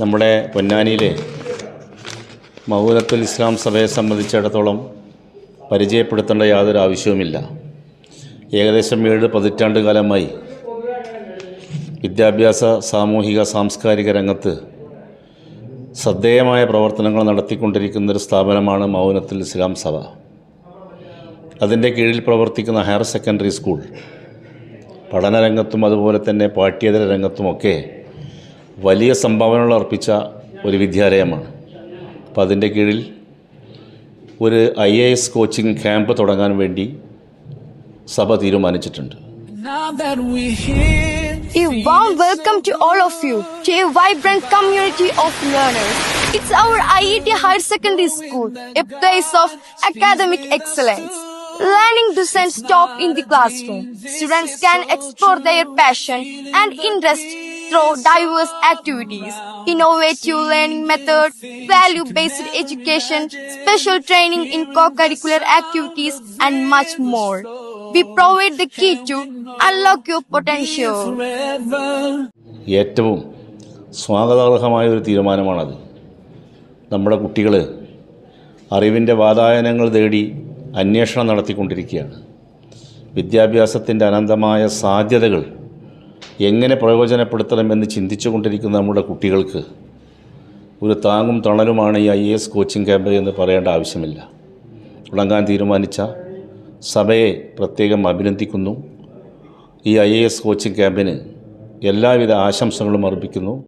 നമ്മുടെ പൊന്നാനിയിലെ മൗലത്തുൽ ഇസ്ലാം സഭയെ സംബന്ധിച്ചിടത്തോളം പരിചയപ്പെടുത്തേണ്ട യാതൊരു ആവശ്യവുമില്ല. ഏകദേശം ഏഴ് പതിറ്റാണ്ട് കാലമായി വിദ്യാഭ്യാസ സാമൂഹിക സാംസ്കാരിക രംഗത്ത് ശ്രദ്ധേയമായ പ്രവർത്തനങ്ങൾ നടത്തിക്കൊണ്ടിരിക്കുന്ന ഒരു സ്ഥാപനമാണ് മൗനത്തുൽ ഇസ്ലാം സഭ. അതിന്റെ കീഴിൽ പ്രവർത്തിക്കുന്ന ഹയർ സെക്കൻഡറി സ്കൂൾ. പഠനരംഗത്തും അതുപോലെ തന്നെ പാഠ്യേതര രംഗത്തുമൊക്കെ വലിയ സംഭാവനകൾ അർപ്പിച്ച ഒരു വിദ്യാലയമാണ് അപ്പം അതിന്റെ കീഴിൽ ഒരു I A S coaching camp തുടങ്ങാൻ വേണ്ടി സഭ തീരുമാനിച്ചിട്ടുണ്ട് A warm welcome to all of you to a vibrant community of learners. It's our IET Higher Secondary School, a place of academic excellence. Learning doesn't stop in the classroom. Students can explore their passion and interest through diverse activities, innovative learning methods, value-based education, special training in co-curricular activities, and much more. We provide the key to unlock your potential. ഏറ്റവും സ്വാഗതാർഹമായ ഒരു തീരുമാനമാണത് നമ്മുടെ കുട്ടികൾ അറിവിന്റെ വാതായനങ്ങൾ തേടി അന്വേഷണം നടത്തിക്കൊണ്ടിരിക്കുകയാണ് വിദ്യാഭ്യാസത്തിന്റെ അനന്തമായ സാധ്യതകൾ എങ്ങനെ പ്രയോജനപ്പെടുത്തണം എന്ന് ചിന്തിച്ചു കൊണ്ടിരിക്കുന്ന നമ്മുടെ കുട്ടികൾക്ക് ഒരു താങ്ങും തണലുമാണ് ഈ ഐ എസ് കോച്ചിങ് ക്യാമ്പ് എന്ന് പറയേണ്ട ആവശ്യമില്ല. തുടങ്ങാൻ തീരുമാനിച്ച സഭയെ പ്രത്യേകം അഭിനന്ദിക്കുന്നു. ഈ ഐ എസ് കോച്ചിങ് ക്യാമ്പിന് എല്ലാവിധ ആശംസകളും അർപ്പിക്കുന്നു.